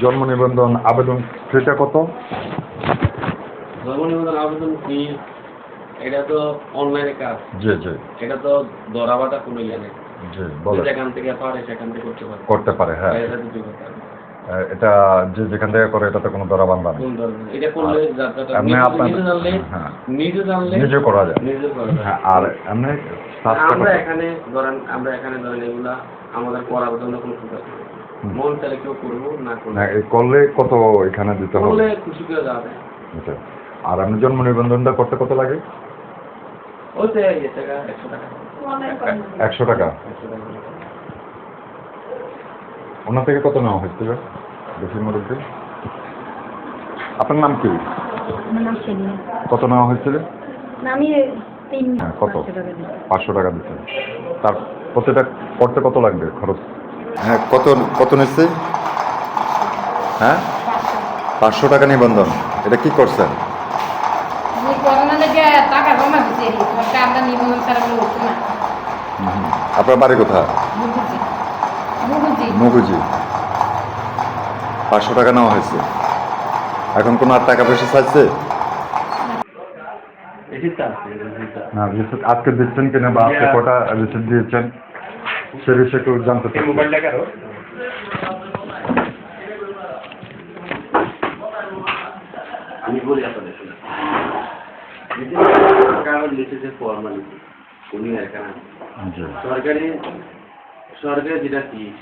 জন্ম নিবন্ধন আবেদন সেটা কত? জন্ম নিবন্ধন আবেদন কি এটা তো অনলাইনে কাজ। জি জি। এটা তো দরাবাটা কোনো ইয়ে নেই জি বলে যেখান থেকে পারে সেখান থেকে করতে পারে। করতে পারে হ্যাঁ। এটা তো যোগ্যতা আহ, এটা যে যেখান থেকে করে এটাতে কোনো ধরা বান্ধা নেই। এটা করলে যাত্রাটা আপনার- নিজে জানলে হ্যাঁ। নিজে করা যায়। নিজে করা যায়। আর এমনি আমরা এখানে ধরেন আমরা এখানে ধরেন এগুলা আমাদের করার জন্য কোনো সুযোগ। মন চাইলে কেউ করব না করলে কত এখানে দিতে হবে? করলে খুশি করে যাবে। আচ্ছা। আর আপনি জন্ম নিবন্ধনটা করতে কত লাগে? ওই তো একশো টাকা। একশো টাকা? ওনার থেকে কত নেওয়া হয়েছিল বেশি মুরব্বী আপনার নাম কি? আমার নাম সেলিনা। কত নেওয়া হয়েছিল আমি তিন হ্যাঁ, কত? পাঁচশো টাকা। পাঁচশো তার প্রতিটা করতে কত লাগবে খরচ? হ্যাঁ কত কত নিচ্ছে? হ্যাঁ? পাঁচশো টাকা নিবন্ধন। এটা কি করছেন। আপনার বাড়ি কোথায়? মুগুজি পাঁচশো টাকা নেওয়া হয়েছে। এখন কোনো আর টাকা পয়সা চাইছে? আজকে দিচ্ছেন কিনা বা আজকে কটা রিসিপ্ট দিয়েছেন? সে বিষয়ে একটু জানতে আমি বলি আপনাদের ফর্মালিটি সরকারি সরকারি যেটা ফিস।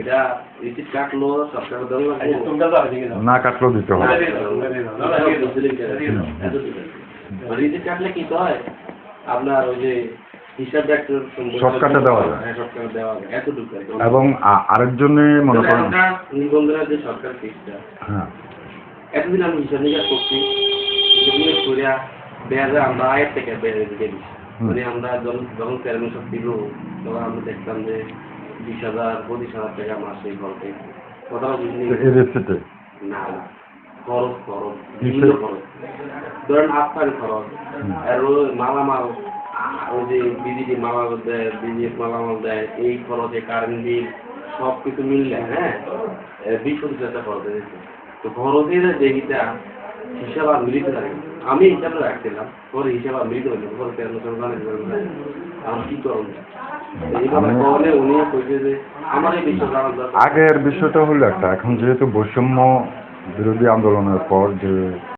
এটা রিসিট কাটলো সরকার দল না কাটলেও দিতে হবে রিসিট কাটলে কি হয় আপনার ওই যে দেওয়া যায়। হ্যাঁ। এবং আরেকজনে মনে করেন নিবন্ধনের যে সরকার ফিসটা হ্যাঁ। এতদিন আমি হিসাব নিকাশ করছি হিসাব করিয়া দেখা আমরা আয়ের থেকে বেড়ে দিকে মানে আমরা যখন যখন চেয়ারম্যান সব দিল তখন আমরা দেখতাম যে বিশ হাজার পঁচিশ হাজার টাকা মাসে ঘরতে কথাটা বুঝলি এই রিসিপ্টে না না। খরচ খরচ বিভিন্ন খরচ। ধরেন আফতারি খরচ আর মালামাল ওই যে মালামাল দেয় মালামাল দেয় এই খরচে কারেন্ট বিল সব কিছু মিললে হ্যাঁ? এ, বিশ পঁচিশ হাজার খরচ হয়েছে তো খরচের হিসাব আর মিলিতে থাকে আমি রাখছিলাম পরে হিসাব আর মিলিতে পরে তেরো আমার কি আগের বিষয়টা হলো একটা। এখন যেহেতু বৈষম্য বিরোধী আন্দোলনের পর যে